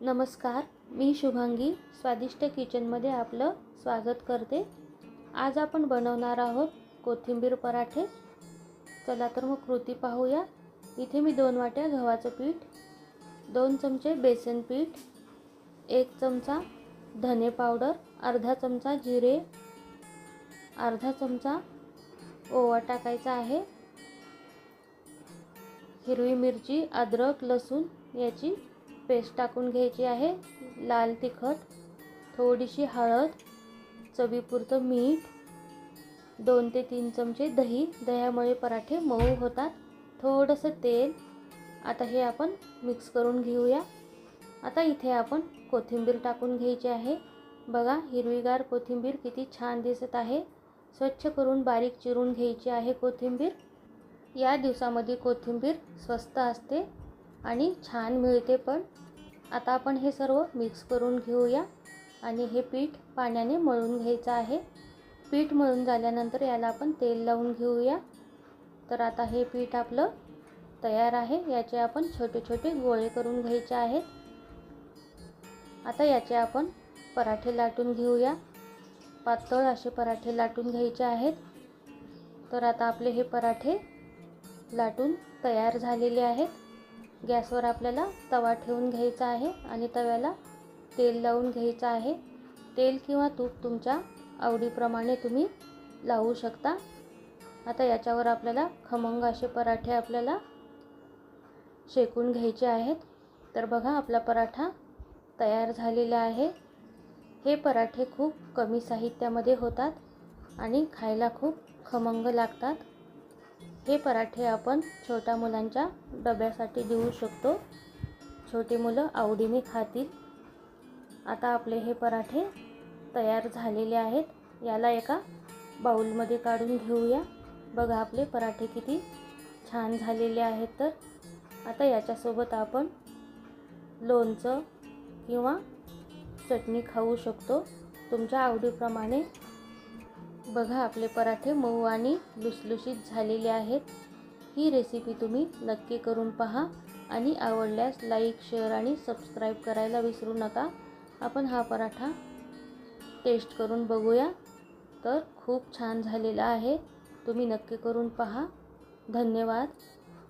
नमस्कार मी शुभांगी स्वादिष्ट किचनमध्ये आपलं स्वागत करते. आज आपण बनवणार आहोत कोथिंबीर पराठे. चला तर मग कृती पाहूया. इथे मी दोन वाट्या गव्हाचं पीठ दोन चमचे बेसन पीठ एक चमचा धने पावडर अर्धा चमचा जिरे अर्धा चमचा ओवा टाकायचा आहे. हिरवी मिरची अद्रक लसूण याची पेस्ट टाकून घ्यायची आहे लाल तिखट थोडीशी हळद चवीपुरतं मीठ दोन ते तीन चमचे दही. दह्यामुळे पराठे मऊ होतात. थोडंसं तेल. आता हे आपण मिक्स करून घेऊया. आता इथे आपण कोथिंबीर टाकून घ्यायची आहे. बघा हिरवीगार कोथिंबीर किती छान दिसत आहे. स्वच्छ करून बारीक चिरून घ्यायची आहे कोथिंबीर. या दिवसामध्ये कोथिंबीर स्वस्त असते आणि छान मिळते पण. आता आपण हे सर्व मिक्स करून घेऊया. आणि हे पीठ पाण्याने मळून घ्यायचं आहे. पीठ मळून झाल्यानंतर याला आपण तेल लावून घेऊया. तर आता हे पीठ आपलं तयार आहे. याचे आपण छोटे छोटे गोळे करून घ्यायचे आहेत. आता याचे आपण पराठे लाटून घेऊया. पातळ असे पराठे लाटून घ्यायचे आहेत. तर आता आपले हे पराठे लाटून तयार झालेले आहेत. गॅसवर आपल्याला तवा ठेवून घ्यायचा आहे आणि तव्याला तेल लावून घ्यायचं आहे. तेल किंवा तूप तुमच्या आवडीप्रमाणे तुम्ही लावू शकता. आता याच्यावर आपल्याला खमंग असे पराठे आपल्याला शेकून घ्यायचे आहेत. तर बघा आपला पराठा तयार झालेला आहे. हे पराठे खूप कमी साहित्यामध्ये होतात आणि खायला खूप खमंग लागतात. हे पराठे आपण छोट्या मुलांच्या डब्यासाठी देऊ शकतो. छोटे मुलं आवडीने खातील. आता आपले हे पराठे तयार झालेले आहेत. याला एका बाऊलमध्ये काढून घेऊया. बघा आपले पराठे किती छान झालेले आहेत तर. आता याच्यासोबत आपण लोणचं किंवा चटणी खाऊ शकतो. तुमच्या आवडीप्रमाणे बघा आपले पराठे मऊ आणि लुसलुशीत झालेले आहेत. ही रेसिपी तुम्ही नक्की करून पहा आणि आवडल्यास लाईक शेअर आणि सबस्क्राईब करायला विसरू नका. आपण हा पराठा टेस्ट करून बघूया. तर खूप छान झालेला आहे. तुम्ही नक्की करून पहा. धन्यवाद.